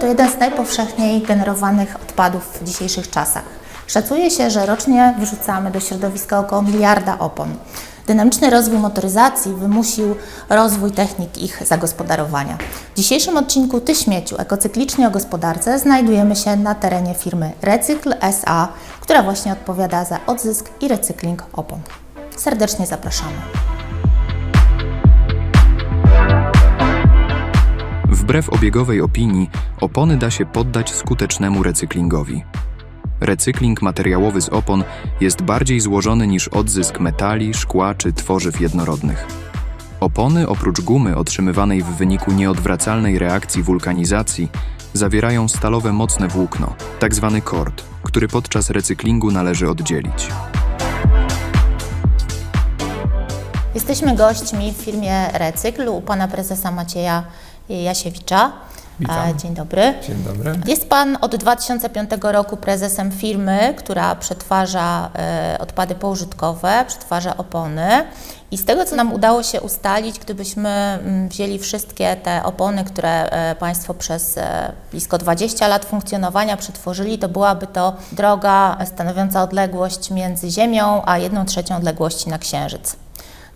To jeden z najpowszechniej generowanych odpadów w dzisiejszych czasach. Szacuje się, że rocznie wyrzucamy do środowiska około miliarda opon. Dynamiczny rozwój motoryzacji wymusił rozwój technik ich zagospodarowania. W dzisiejszym odcinku Ty śmieciu, ekocyklicznie o gospodarce, znajdujemy się na terenie firmy Recykl SA, która właśnie odpowiada za odzysk i recykling opon. Serdecznie zapraszamy. Wbrew obiegowej opinii, opony da się poddać skutecznemu recyklingowi. Recykling materiałowy z opon jest bardziej złożony niż odzysk metali, szkła czy tworzyw jednorodnych. Opony, oprócz gumy otrzymywanej w wyniku nieodwracalnej reakcji wulkanizacji, zawierają stalowe mocne włókno, tzw. kord, który podczas recyklingu należy oddzielić. Jesteśmy gośćmi w firmie Recykl u pana prezesa Macieja Jasiewicza. Witam. Dzień dobry. Dzień dobry. Jest Pan od 2005 roku prezesem firmy, która przetwarza e, odpady poużytkowe, przetwarza opony. I z tego, co nam udało się ustalić, gdybyśmy mm, wzięli wszystkie te opony, które e, Państwo przez e, blisko 20 lat funkcjonowania przetworzyli, to byłaby to droga stanowiąca odległość między Ziemią a 1 trzecią odległości na Księżyc.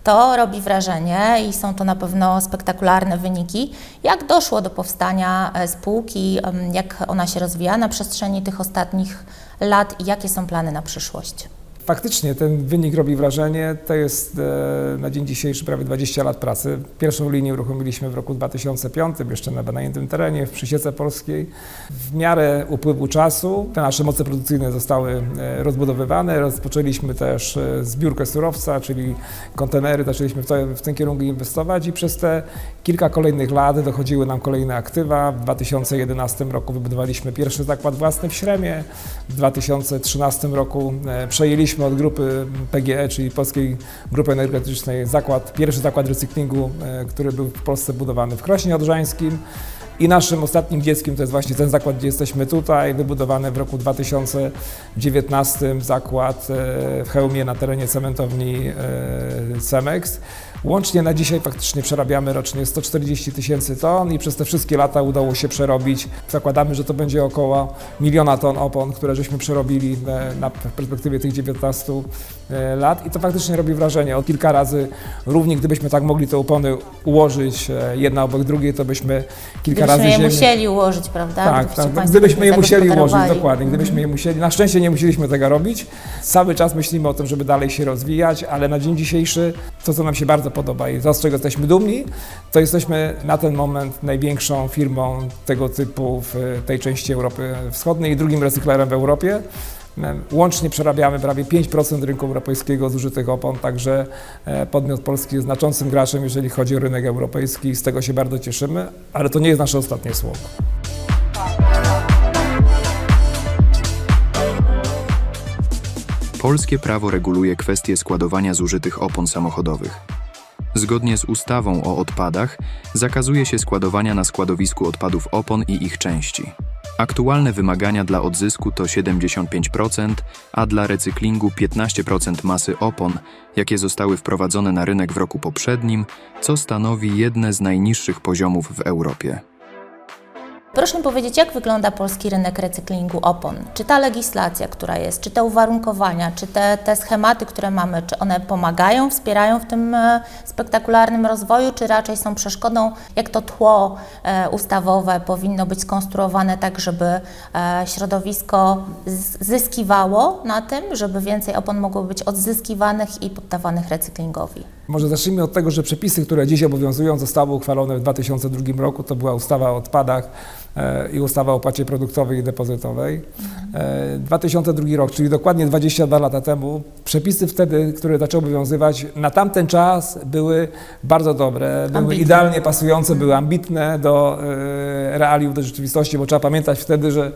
To robi wrażenie i są to na pewno spektakularne wyniki. Jak doszło do powstania e, spółki, jak ona się rozwija na przestrzeni tych ostatnich lat i jakie są plany na przyszłość? Faktycznie ten wynik robi wrażenie. To jest e, na dzień dzisiejszy prawie 20 lat pracy. Pierwszą linię uruchomiliśmy w roku 2005, jeszcze na wynajętym terenie w Przysiece Polskiej. W miarę upływu czasu te nasze moce produkcyjne zostały e, rozbudowywane. Rozpoczęliśmy też e, zbiórkę surowca, czyli kontenery. Zaczęliśmy w, to, w ten kierunku inwestować i przez te kilka kolejnych lat dochodziły nam kolejne aktywa. W 2011 roku wybudowaliśmy pierwszy zakład własny w Śremie. W 2013 roku e, od grupy PGE, czyli Polskiej Grupy Energetycznej, zakład, pierwszy zakład recyklingu, e, który był w Polsce budowany w Krośnie Odrzańskim. I naszym ostatnim dzieckiem to jest właśnie ten zakład, gdzie jesteśmy tutaj, wybudowany w roku 2019 zakład e, w Chełmie na terenie cementowni e, Cemex. Łącznie na dzisiaj faktycznie przerabiamy rocznie 140 tysięcy ton i przez te wszystkie lata udało się przerobić. Zakładamy, że to będzie około miliona ton opon, które żeśmy przerobili e, na w perspektywie tych 19 e, lat i to faktycznie robi wrażenie. Od kilka razy równie gdybyśmy tak mogli te opony ułożyć e, jedna obok drugiej, to byśmy kilka Gdybyśmy razy je ziemię- musieli ułożyć, prawda? tak, tak. państwo Gdybyśmy je musieli ułożyć, dokładnie, gdybyśmy je musieli. Na szczęście nie musieliśmy tego robić. Cały czas myślimy o tym, żeby dalej się rozwijać, ale na dzień dzisiejszy to, co nam się bardzo podoba i z czego jesteśmy dumni, to jesteśmy na ten moment największą firmą tego typu w tej części Europy Wschodniej i drugim recyklerem w Europie. Łącznie przerabiamy prawie 5% rynku europejskiego zużytych opon, także e, podmiot polski jest znaczącym graczem, jeżeli chodzi o rynek europejski i z tego się bardzo cieszymy, ale to nie jest nasze ostatnie słowo. Polskie prawo reguluje kwestie składowania zużytych opon samochodowych. Zgodnie z ustawą o odpadach zakazuje się składowania na składowisku odpadów opon i ich części. Aktualne wymagania dla odzysku to 75%, a dla recyklingu 15% masy opon, jakie zostały wprowadzone na rynek w roku poprzednim, co stanowi jedne z najniższych poziomów w Europie. Proszę mi powiedzieć, jak wygląda polski rynek recyklingu opon? Czy ta legislacja, która jest, czy te uwarunkowania, czy te, te schematy, które mamy, czy one pomagają, wspierają w tym e, spektakularnym rozwoju, czy raczej są przeszkodą? Jak to tło e, ustawowe powinno być skonstruowane tak, żeby e, środowisko zyskiwało na tym, żeby więcej opon mogło być odzyskiwanych i poddawanych recyklingowi? Może zacznijmy od tego, że przepisy, które dziś obowiązują, zostały uchwalone w 2002 roku. To była ustawa o odpadach i ustawa o opłacie produktowej i depozytowej. E, 2002 rok, czyli dokładnie 22 lata temu, przepisy wtedy, które zaczęły obowiązywać, na tamten czas były bardzo dobre, były Ambitne. idealnie pasujące, były ambitne do e, realiów, do rzeczywistości, bo trzeba pamiętać wtedy, że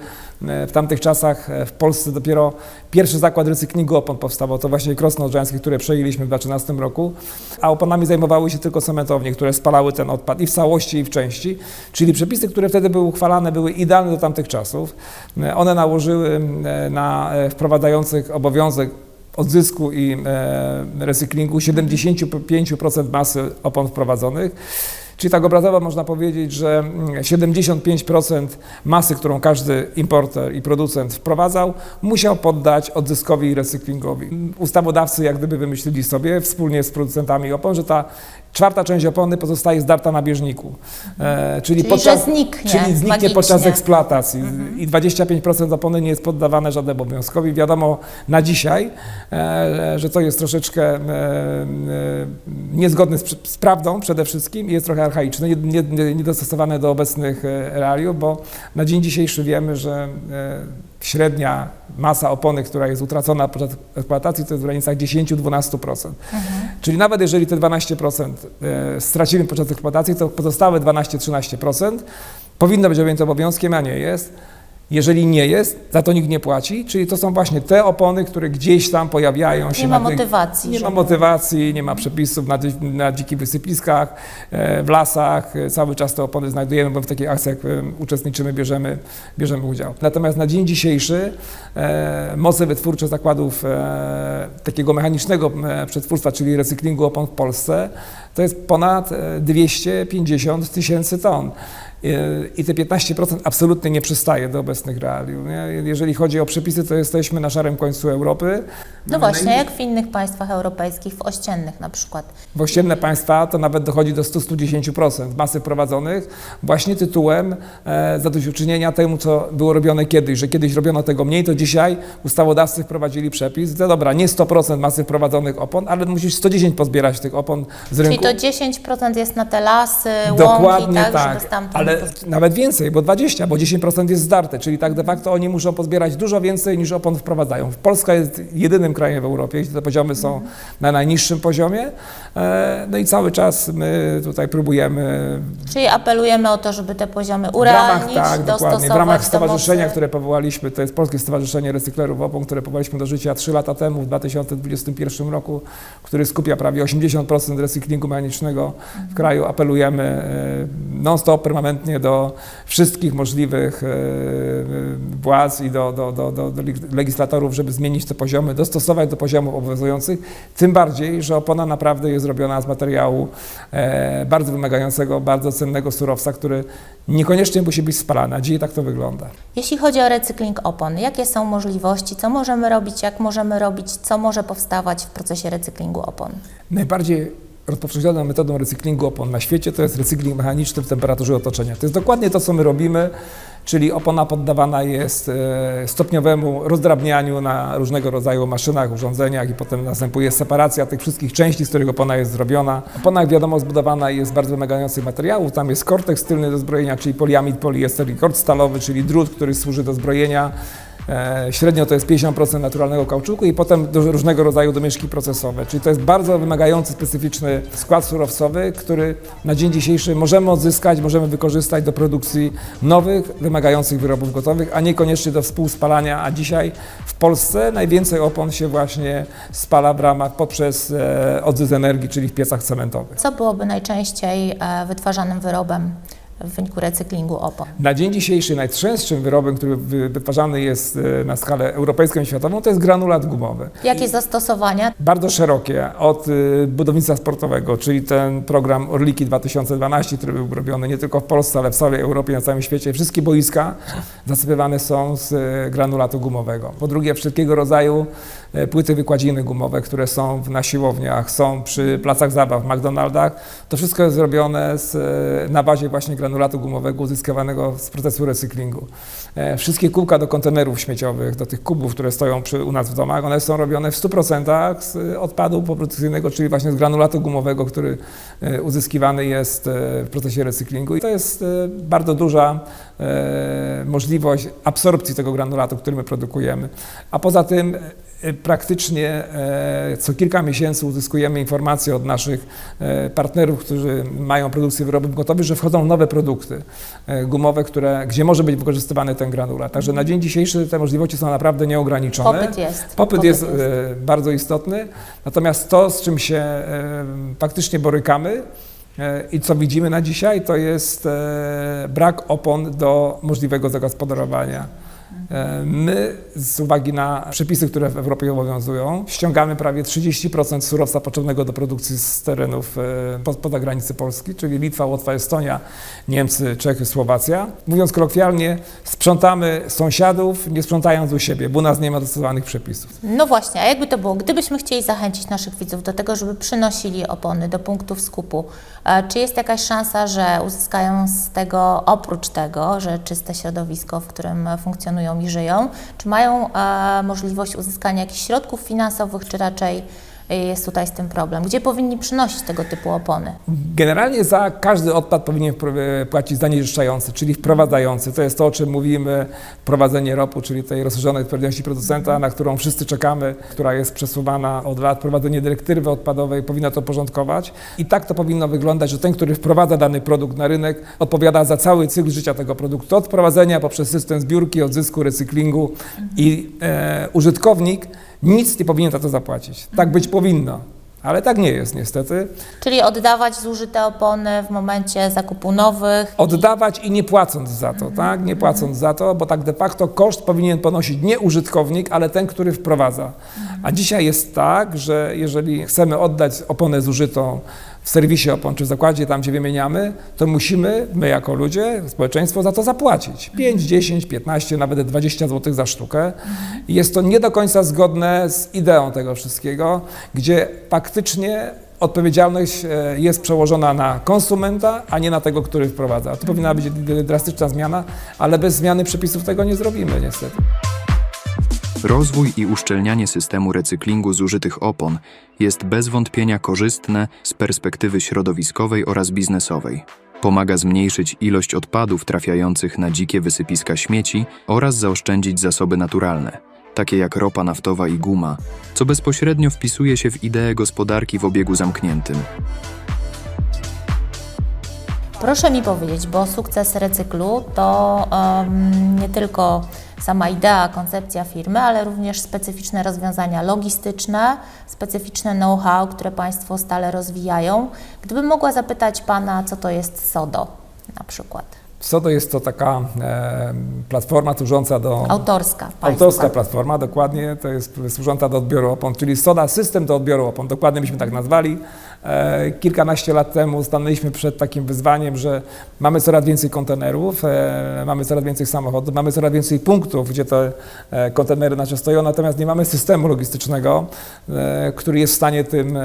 e, w tamtych czasach e, w Polsce dopiero pierwszy zakład recyklingu opon powstawał, to właśnie Krosno Odrzańskie, które przejęliśmy w 2013 roku, a oponami zajmowały się tylko cementownie, które spalały ten odpad i w całości, i w części. Czyli przepisy, które wtedy były uchwalane, były idealne do tamtych czasów. E, One nałożyły e, na e, wprowadzających obowiązek odzysku i recyklingu 75% masy opon wprowadzonych. Czyli tak obrazowo można powiedzieć, że mm, 75% masy, którą każdy importer i producent wprowadzał, musiał poddać odzyskowi i recyklingowi. Ustawodawcy jak gdyby wymyślili sobie wspólnie z producentami opon, że ta czwarta część opony pozostaje zdarta na bieżniku. E, czyli, Czyli, że zniknie Czyli zniknie magicznie. Mhm. podczas eksploatacji i 25% opony nie jest poddawane żadnemu obowiązkowi. Wiadomo na dzisiaj, e, że to jest troszeczkę e, e, niezgodne z, z prawdą przede wszystkim i jest trochę archaiczne, nie- nie- nie- niedostosowane do obecnych e, realiów, bo na dzień dzisiejszy wiemy, że e, średnia masa opony, która jest utracona podczas eksploatacji, to jest w granicach 10-12%. Czyli nawet jeżeli te 12% e, stracimy podczas eksploatacji, to pozostałe 12-13% powinno być objęte obowiązkiem, a nie jest. Jeżeli nie jest, za to nikt nie płaci, czyli to są właśnie te opony, które gdzieś tam pojawiają się. Nie ma motywacji, Nie ma żeby- motywacji, nie ma przepisów na, na dzikich wysypiskach, e, w lasach. E, Cały czas te opony znajdujemy, bo w takich akcjach e, uczestniczymy, bierzemy, bierzemy udział. Natomiast na dzień dzisiejszy e, moce wytwórcze zakładów e, takiego mechanicznego przetwórstwa, czyli recyklingu opon w Polsce, to jest ponad e, 250 tysięcy ton. E, I te 15% absolutnie nie przystaje do obecnych realiów. Nie? Jeżeli chodzi o przepisy, to jesteśmy na szarym końcu Europy. No właśnie, jak w innych państwach europejskich, w ościennych na przykład. w ościenne państwa to nawet dochodzi do 100-110% masy prowadzonych właśnie tytułem e, zadośćuczynienia temu, co było robione kiedyś, że kiedyś robiono tego mniej, to dzisiaj ustawodawcy wprowadzili przepis, że dobra, nie 100% masy wprowadzonych opon, ale musisz 110 pozbierać tych opon z rynku. To 10% jest na te lasy, Dokładnie łąki, tak, tak, ale nawet więcej, bo 20, bo 10% jest zdarte, czyli tak de facto oni muszą pozbierać dużo więcej niż opon wprowadzają. Polska jest jedynym krajem w Europie, gdzie te poziomy są na najniższym poziomie, e, no i cały czas my tutaj próbujemy Czyli apelujemy o to, żeby te poziomy w ramach, urealnić, tak, dokładnie, w ramach stowarzyszenia, które powołaliśmy, to jest Polskie Stowarzyszenie Recyklerów OPON, które powołaliśmy do życia 3 lata temu, w 2021 roku, który skupia prawie 80% recyklingu mechanicznego w kraju. Apelujemy e, non-stop, permanentnie do wszystkich możliwych e, władz i do, do, do, do, do legislatorów, żeby zmienić te poziomy, dostosować do poziomów obowiązujących, tym bardziej, że opona naprawdę jest zrobiona z materiału e, bardzo wymagającego, bardzo cennego surowca, który niekoniecznie musi być spalany, a dzisiaj tak to wygląda. Jeśli chodzi o recykling opon, jakie są możliwości, co możemy robić, jak możemy robić, co może powstawać w procesie recyklingu opon? Najbardziej rozpowszechnioną metodą recyklingu opon na świecie to jest recykling mechaniczny w temperaturze otoczenia. To jest dokładnie to, co my robimy, czyli opona poddawana jest e, stopniowemu rozdrabnianiu na różnego rodzaju maszynach, urządzeniach i potem następuje separacja tych wszystkich części, z których opona jest zrobiona. Opona, jak wiadomo, zbudowana jest z bardzo wymagających materiałów. Tam jest korteks tylny do zbrojenia, czyli poliamid, poliester i kord stalowy, czyli drut, który służy do zbrojenia. E, Średnio to jest 50% naturalnego kauczuku i potem różnego rodzaju domieszki procesowe. Czyli to jest bardzo wymagający, specyficzny skład surowcowy, który na dzień dzisiejszy możemy odzyskać, możemy wykorzystać do produkcji nowych, wymagających wyrobów gotowych, a niekoniecznie do współspalania. A dzisiaj w Polsce najwięcej opon się właśnie spala w ramach poprzez e, odzysk energii, czyli w piecach cementowych. Co byłoby najczęściej e, wytwarzanym wyrobem w wyniku recyklingu opon? Na dzień dzisiejszy najczęstszym wyrobem, który wy- wytwarzany jest e, na skalę europejską i światową, to jest granulat gumowy. Jakie zastosowania? bardzo szerokie, od y, budownictwa sportowego, czyli ten program Orliki 2012, który był robiony nie tylko w Polsce, ale w całej Europie, na całym świecie. Wszystkie boiska zasypywane są z y, granulatu gumowego. Po drugie, wszelkiego rodzaju płyty wykładziny gumowe, które są w- na siłowniach, są przy placach zabaw, w McDonaldach. To wszystko jest zrobione z, y, na bazie właśnie granulatu gumowego uzyskiwanego z procesu recyklingu. E, Wszystkie kółka do kontenerów śmieciowych, do tych kubów, które stoją przy, u nas w domach, one są robione w 100% z odpadu poprodukcyjnego, czyli właśnie z granulatu gumowego, który e, uzyskiwany jest e, w procesie recyklingu. I to jest e, bardzo duża e, możliwość absorpcji tego granulatu, który my produkujemy. A poza tym e, praktycznie e, co kilka miesięcy uzyskujemy informacje od naszych e, partnerów, którzy mają produkcję wyrobów gotowych, że wchodzą nowe produkty e, gumowe, które, gdzie może być wykorzystywany ten granulat. Także na dzień dzisiejszy te możliwości są naprawdę nieograniczone. Popyt jest. Popyt jest e, bardzo istotny, natomiast to, z czym się e, faktycznie borykamy e, i co widzimy na dzisiaj, to jest e, brak opon do możliwego zagospodarowania. E, My z uwagi na przepisy, które w Europie obowiązują, ściągamy prawie 30% surowca potrzebnego do produkcji z terenów e, poza granicy Polski, czyli Litwa, Łotwa, Estonia, Niemcy, Czechy, Słowacja. Mówiąc kolokwialnie, sprzątamy sąsiadów, nie sprzątając u siebie, bo u nas nie ma dostosowanych przepisów. No właśnie, a jakby to było, gdybyśmy chcieli zachęcić naszych widzów do tego, żeby przynosili opony do punktów skupu, e, czy jest jakaś szansa, że uzyskają z tego, oprócz tego, że czyste środowisko, w którym funkcjonują i żyją, czy mają e, możliwość uzyskania jakichś środków finansowych, czy raczej jest tutaj z tym problem? Gdzie powinni przynosić tego typu opony? Generalnie za każdy odpad powinien e, płacić zanieczyszczający, czyli wprowadzający. To jest to, o czym mówimy, wprowadzenie ROP-u, czyli tej rozszerzonej odpowiedzialności producenta, na którą wszyscy czekamy, która jest przesuwana od lat. Wprowadzenie dyrektywy odpadowej powinno to porządkować. I tak to powinno wyglądać, że ten, który wprowadza dany produkt na rynek, odpowiada za cały cykl życia tego produktu, od wprowadzenia poprzez system zbiórki, odzysku, recyklingu i e, użytkownik nic nie powinien za to zapłacić. Tak być powinno. Ale tak nie jest niestety. Czyli oddawać zużyte opony w momencie zakupu nowych. oddawać i nie płacąc za to, tak? Nie płacąc za to, bo tak de facto koszt powinien ponosić nie użytkownik, ale ten, który wprowadza. A dzisiaj jest tak, że jeżeli chcemy oddać oponę zużytą w serwisie opon czy w zakładzie, tam gdzie wymieniamy, to musimy, my jako ludzie, społeczeństwo za to zapłacić. 5, 10, 15, nawet 20 zł za sztukę. I jest to nie do końca zgodne z ideą tego wszystkiego, gdzie faktycznie odpowiedzialność e, jest przełożona na konsumenta, a nie na tego, który wprowadza. To powinna być drastyczna zmiana, ale bez zmiany przepisów tego nie zrobimy niestety. Rozwój i uszczelnianie systemu recyklingu zużytych opon jest bez wątpienia korzystne z perspektywy środowiskowej oraz biznesowej. Pomaga zmniejszyć ilość odpadów trafiających na dzikie wysypiska śmieci oraz zaoszczędzić zasoby naturalne, takie jak ropa naftowa i guma, co bezpośrednio wpisuje się w ideę gospodarki w obiegu zamkniętym. Proszę mi powiedzieć, bo sukces recyklu to em, nie tylko sama idea, koncepcja firmy, ale również specyficzne rozwiązania logistyczne, specyficzne know-how, które Państwo stale rozwijają. Gdybym mogła zapytać Pana, co to jest SODO na przykład? SODO jest to taka e, platforma służąca do... Autorska Państwa. Autorska platforma, dokładnie, to jest służąca do odbioru opon, czyli SODA, system do odbioru opon, dokładnie byśmy tak nazwali. E, kilkanaście lat temu stanęliśmy przed takim wyzwaniem, że mamy coraz więcej kontenerów, e, mamy coraz więcej samochodów, mamy coraz więcej punktów, gdzie te e, kontenery nasze stoją, natomiast nie mamy systemu logistycznego, który jest w stanie tym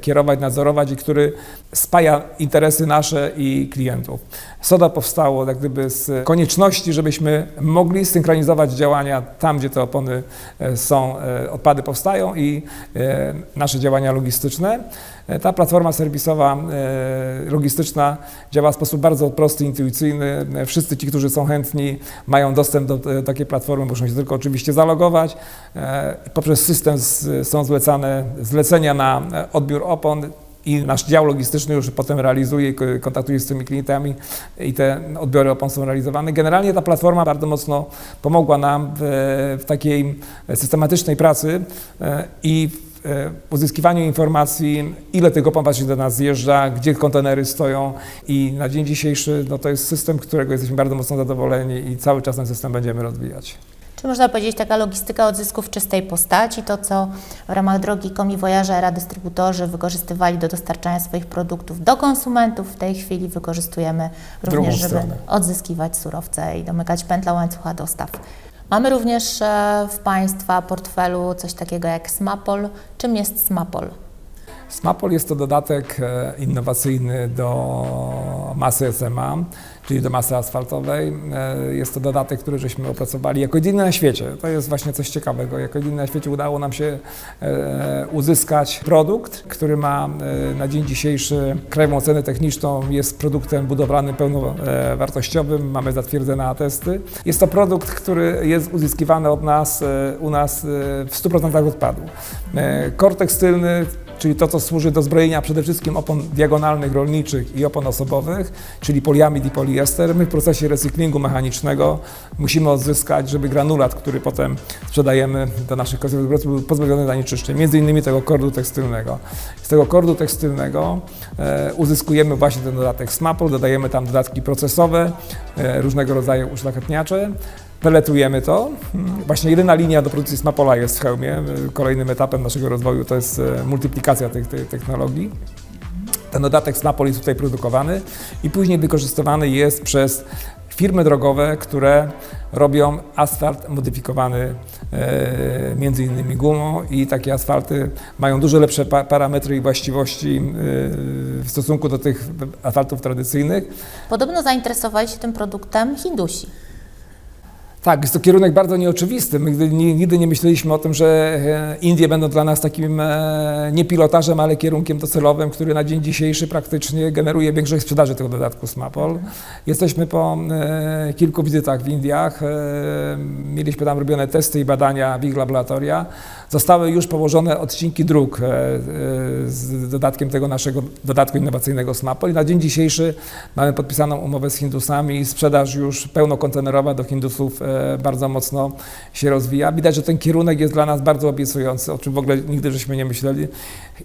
kierować, nadzorować i który spaja interesy nasze i klientów. SODA powstało jak gdyby z konieczności, żebyśmy mogli synchronizować działania tam, gdzie te opony są, odpady powstają i nasze działania logistyczne. E, Ta platforma serwisowa e, logistyczna działa w sposób bardzo prosty, intuicyjny. E, Wszyscy ci, którzy są chętni, mają dostęp do takiej platformy, muszą się tylko oczywiście zalogować. Poprzez system są zlecane zlecenia na odbiór opon. I nasz dział logistyczny już potem realizuje, kontaktuje się z tymi klientami i te odbiory opon są realizowane. Generalnie ta platforma bardzo mocno pomogła nam w, w takiej systematycznej pracy i uzyskiwaniu informacji, ile tych opon właśnie do nas zjeżdża, gdzie kontenery stoją i na dzień dzisiejszy no, to jest system, którego jesteśmy bardzo mocno zadowoleni i cały czas ten system będziemy rozwijać. Czy można powiedzieć taka logistyka odzysku w czystej postaci, to co w ramach drogi komiwojaża era dystrybutorzy wykorzystywali do dostarczania swoich produktów do konsumentów, w tej chwili wykorzystujemy również, żeby odzyskiwać surowce i domykać pętla łańcucha dostaw. Mamy również e, w Państwa portfelu coś takiego jak Smapol. Czym jest Smapol? Smapol jest to dodatek e, innowacyjny do masy SMA, czyli do masy asfaltowej. E, Jest to dodatek, który żeśmy opracowali jako jedyny na świecie. To jest właśnie coś ciekawego. Jako jedyny na świecie udało nam się e, uzyskać produkt, który ma e, na dzień dzisiejszy krajową cenę techniczną, jest produktem budowlanym pełnowartościowym, mamy zatwierdzone atesty. Jest to produkt, który jest uzyskiwany od nas, u nas w 100% odpadu. Kor tekstylny czyli to, co służy do zbrojenia przede wszystkim opon diagonalnych rolniczych i opon osobowych, czyli poliamid i poliester. My w procesie recyklingu mechanicznego musimy odzyskać, żeby granulat, który potem sprzedajemy do naszych konserwów, był pozbawiony zanieczyszczeń, między innymi tego kordu tekstylnego. Z tego kordu tekstylnego e, uzyskujemy właśnie ten dodatek SMAPOL, dodajemy tam dodatki procesowe, e, różnego rodzaju uszlachetniacze, peletujemy to. Właśnie jedyna linia do produkcji Smapola jest w Chełmie. Kolejnym etapem naszego rozwoju to jest e, multiplikacja tych, tych technologii. Ten dodatek Snapol jest tutaj produkowany i później wykorzystywany jest przez firmy drogowe, które robią asfalt modyfikowany e, między innymi gumą i takie asfalty mają dużo lepsze pa parametry i właściwości e, w stosunku do tych asfaltów tradycyjnych. Podobno zainteresowali się tym produktem Hindusi. Tak, jest to kierunek bardzo nieoczywisty. My nigdy, nie- myśleliśmy o tym, że e, Indie będą dla nas takim e, nie pilotażem, ale kierunkiem docelowym, który na dzień dzisiejszy praktycznie generuje większość sprzedaży tego dodatku Smapol. Jesteśmy po e, kilku wizytach w Indiach. Mieliśmy tam robione testy i badania w ich laboratoria. Zostały już położone odcinki dróg e, e, z dodatkiem tego naszego dodatku innowacyjnego Smapol i na dzień dzisiejszy mamy podpisaną umowę z Hindusami i sprzedaż już pełnokontenerowa do Hindusów e, bardzo mocno się rozwija. Widać, że ten kierunek jest dla nas bardzo obiecujący, o czym w ogóle nigdy żeśmy nie myśleli.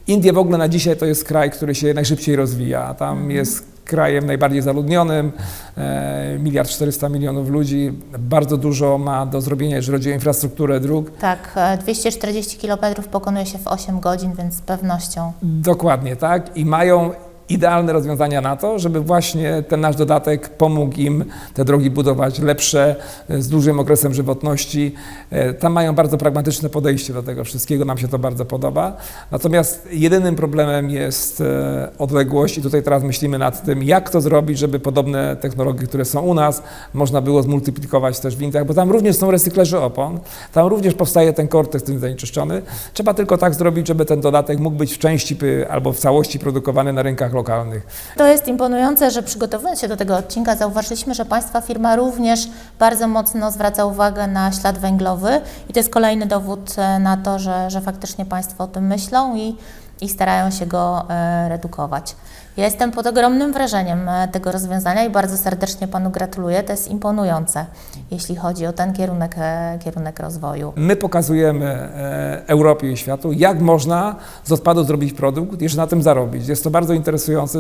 Indie w ogóle na dzisiaj to jest kraj, który się najszybciej rozwija. Tam jest krajem najbardziej zaludnionym, e, miliard 400 milionów ludzi, bardzo dużo ma do zrobienia, jeżeli chodzi o infrastrukturę dróg. Tak, e, 240 km pokonuje się w 8 godzin, więc z pewnością. Dokładnie, tak. I mają idealne rozwiązania na to, żeby właśnie ten nasz dodatek pomógł im te drogi budować lepsze, e, z dużym okresem żywotności. E, Tam mają bardzo pragmatyczne podejście do tego wszystkiego, nam się to bardzo podoba. Natomiast jedynym problemem jest e, odległość i tutaj teraz myślimy nad tym, jak to zrobić, żeby podobne technologie, które są u nas, można było zmultiplikować też w Indiach, bo tam również są recyklerzy opon, tam również powstaje ten korteks tym zanieczyszczony. Trzeba tylko tak zrobić, żeby ten dodatek mógł być w części albo w całości produkowany na rynkach lokalnych. To jest imponujące, że przygotowując się do tego odcinka zauważyliśmy, że Państwa firma również bardzo mocno zwraca uwagę na ślad węglowy i to jest kolejny dowód e, na to, że, że faktycznie Państwo o tym myślą i, i starają się go e, redukować. Ja jestem pod ogromnym wrażeniem e, tego rozwiązania i bardzo serdecznie Panu gratuluję. To jest imponujące, jeśli chodzi o ten kierunek, e, kierunek rozwoju. My pokazujemy e, Europie i światu, jak można z odpadu zrobić produkt i jeszcze na tym zarobić. Jest to bardzo interesujące.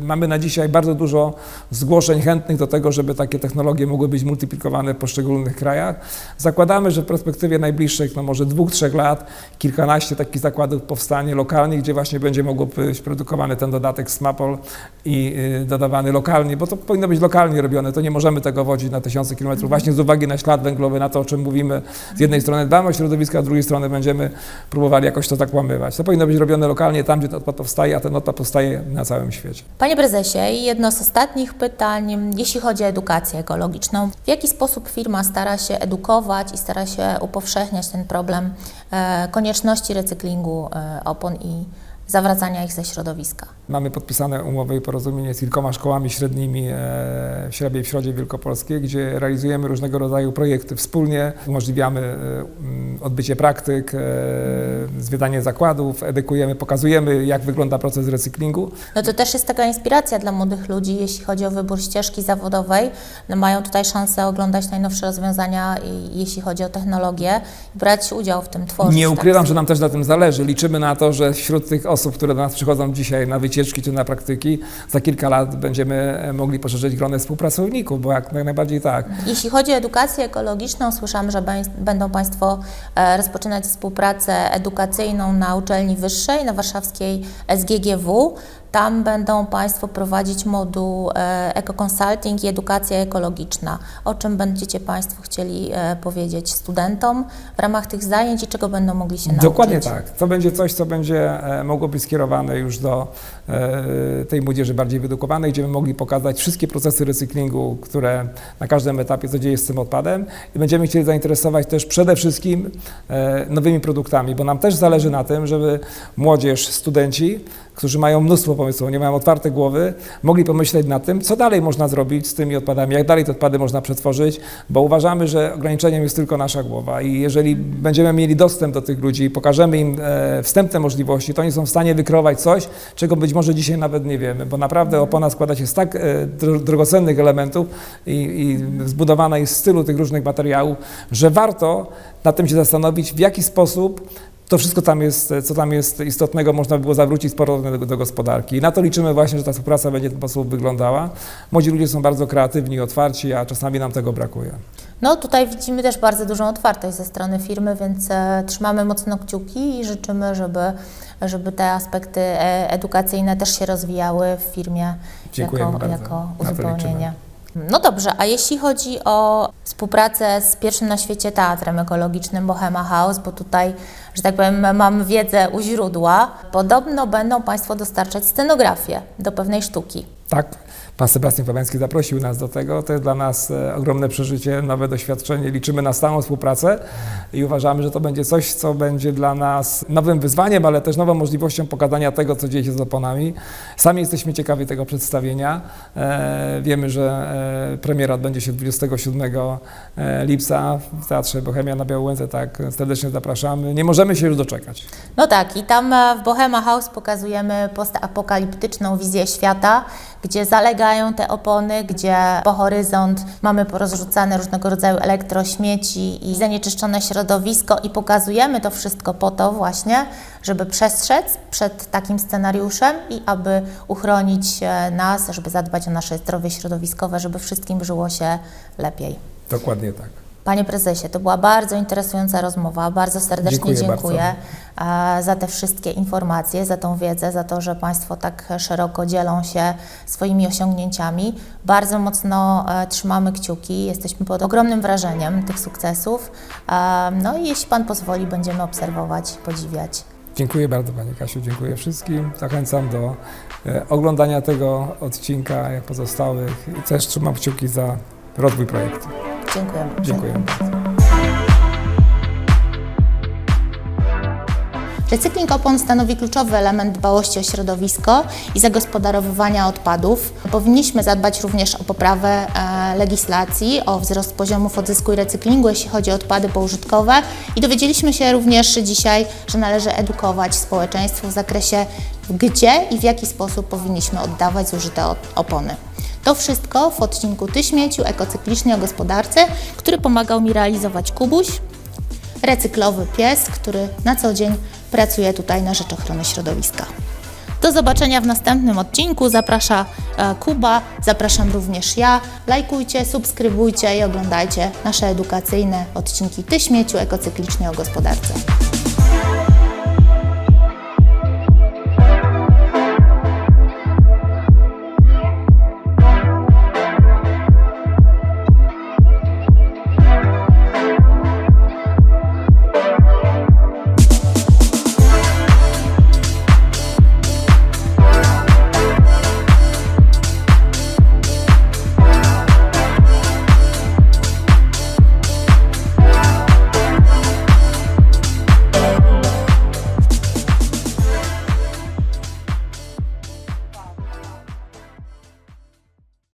Mamy na dzisiaj bardzo dużo zgłoszeń chętnych do tego, żeby takie technologie mogły być multiplikowane w poszczególnych krajach. Zakładamy, że w perspektywie najbliższych, no może dwóch, trzech lat, kilkanaście takich zakładów powstanie lokalnie, gdzie właśnie będzie mógł być produkowany ten dodatek Smapol i y, dodawany lokalnie, bo to powinno być lokalnie robione. To nie możemy tego wodzić na tysiące kilometrów, właśnie z uwagi na ślad węglowy, na to, o czym mówimy. Z jednej strony dbamy o środowisko, a z drugiej strony będziemy próbowali jakoś to zakłamywać. To powinno być robione lokalnie, tam, gdzie ten odpad powstaje, a ten odpad powstaje na całym świecie. Panie prezesie, jedno z ostatnich pytań, jeśli chodzi o edukację ekologiczną. W jaki sposób firma stara się edukować i stara się upowszechniać ten problem e, konieczności recyklingu e, opon i zawracania ich ze środowiska? Mamy podpisane umowy i porozumienie z kilkoma szkołami średnimi e, w Śrebie i w Środzie Wielkopolskiej, gdzie realizujemy różnego rodzaju projekty wspólnie, umożliwiamy e, mm, odbycie praktyk, e, zwiedzanie zakładów, edukujemy, pokazujemy jak wygląda proces recyklingu. No to też jest taka inspiracja dla młodych ludzi, jeśli chodzi o wybór ścieżki zawodowej. No mają tutaj szansę oglądać najnowsze rozwiązania, jeśli chodzi o technologię, brać udział w tym, tworzyć. Nie tak ukrywam, że nam też na tym zależy. Liczymy na to, że wśród tych osób, które do nas przychodzą dzisiaj na wycieczki czy na praktyki, za kilka lat będziemy e, mogli poszerzyć grono współpracowników, bo jak najbardziej tak. Jeśli chodzi o edukację ekologiczną, słyszałam, że bę- będą Państwo e, rozpoczynać współpracę edukacyjną na uczelni wyższej, na warszawskiej SGGW. Tam będą Państwo prowadzić moduł e, Eco-Consulting i edukacja ekologiczna. O czym będziecie Państwo chcieli e, powiedzieć studentom w ramach tych zajęć i czego będą mogli się nauczyć? Dokładnie tak. To będzie coś, co będzie e, mogło być skierowane już do tej młodzieży bardziej wyedukowanej, gdzie będziemy mogli pokazać wszystkie procesy recyklingu, które na każdym etapie, co dzieje z tym odpadem i będziemy chcieli zainteresować też przede wszystkim nowymi produktami, bo nam też zależy na tym, żeby młodzież, studenci, którzy mają mnóstwo pomysłów, nie mają otwarte głowy, mogli pomyśleć nad tym, co dalej można zrobić z tymi odpadami, jak dalej te odpady można przetworzyć, bo uważamy, że ograniczeniem jest tylko nasza głowa i jeżeli będziemy mieli dostęp do tych ludzi pokażemy im e, wstępne możliwości, to oni są w stanie wykreować coś, czego być może dzisiaj nawet nie wiemy, bo naprawdę opona składa się z tak e, dro- drogocennych elementów i, i zbudowana jest z stylu tych różnych materiałów, że warto nad tym się zastanowić, w jaki sposób to wszystko tam jest, co tam jest istotnego, można by było zawrócić z powrotem do, do gospodarki. I na to liczymy właśnie, że ta współpraca będzie w ten sposób wyglądała. Młodzi ludzie są bardzo kreatywni i otwarci, a czasami nam tego brakuje. No tutaj widzimy też bardzo dużą otwartość ze strony firmy, więc e, trzymamy mocno kciuki i życzymy, żeby, żeby te aspekty e, edukacyjne też się rozwijały w firmie Dziękujemy jako, bardzo. jako uzupełnienie. No dobrze, a jeśli chodzi o współpracę z pierwszym na świecie teatrem ekologicznym Bohema House, bo tutaj, że tak powiem, mam wiedzę u źródła, podobno będą Państwo dostarczać scenografię do pewnej sztuki. Tak, pan Sebastian Fabiański zaprosił nas do tego. To jest dla nas e, ogromne przeżycie, nowe doświadczenie. Liczymy na stałą współpracę i uważamy, że to będzie coś, co będzie dla nas nowym wyzwaniem, ale też nową możliwością pokazania tego, co dzieje się z oponami. Sami jesteśmy ciekawi tego przedstawienia. E, wiemy, że e, premiera odbędzie się 27 e, lipca w Teatrze Bohemia na Białołęce. Tak, serdecznie zapraszamy. Nie możemy się już doczekać. No tak, i tam w Bohema House pokazujemy postapokaliptyczną wizję świata, gdzie zalegają te opony, gdzie po horyzont mamy porozrzucane różnego rodzaju elektrośmieci i zanieczyszczone środowisko i pokazujemy to wszystko po to właśnie, żeby przestrzec przed takim scenariuszem i aby uchronić e, nas, żeby zadbać o nasze zdrowie środowiskowe, żeby wszystkim żyło się lepiej. Dokładnie tak. Panie prezesie, to była bardzo interesująca rozmowa. Bardzo serdecznie Dziękuję dziękuję, e, za te wszystkie informacje, za tą wiedzę, za to, że Państwo tak szeroko dzielą się swoimi osiągnięciami. Bardzo mocno e, trzymamy kciuki, jesteśmy pod ogromnym wrażeniem tych sukcesów. E, No i jeśli Pan pozwoli, będziemy obserwować, podziwiać. Dziękuję bardzo Pani Kasiu, dziękuję wszystkim. Zachęcam do oglądania tego odcinka, jak pozostałych i też trzymam kciuki za rozwój projektu. Dziękujemy. Dziękuję bardzo. Recykling opon stanowi kluczowy element dbałości o środowisko i zagospodarowywania odpadów. Powinniśmy zadbać również o poprawę e, legislacji, o wzrost poziomów odzysku i recyklingu, jeśli chodzi o odpady poużytkowe. I dowiedzieliśmy się również dzisiaj, że należy edukować społeczeństwo w zakresie gdzie i w jaki sposób powinniśmy oddawać zużyte op- opony. To wszystko w odcinku Ty śmieciu, ekocyklicznie o gospodarce, który pomagał mi realizować Kubuś, recyklowy pies, który na co dzień pracuje tutaj na rzecz ochrony środowiska. Do zobaczenia w następnym odcinku. Zaprasza e, Kuba, zapraszam również ja. Lajkujcie, subskrybujcie i oglądajcie nasze edukacyjne odcinki Ty śmieciu ekocyklicznie o gospodarce.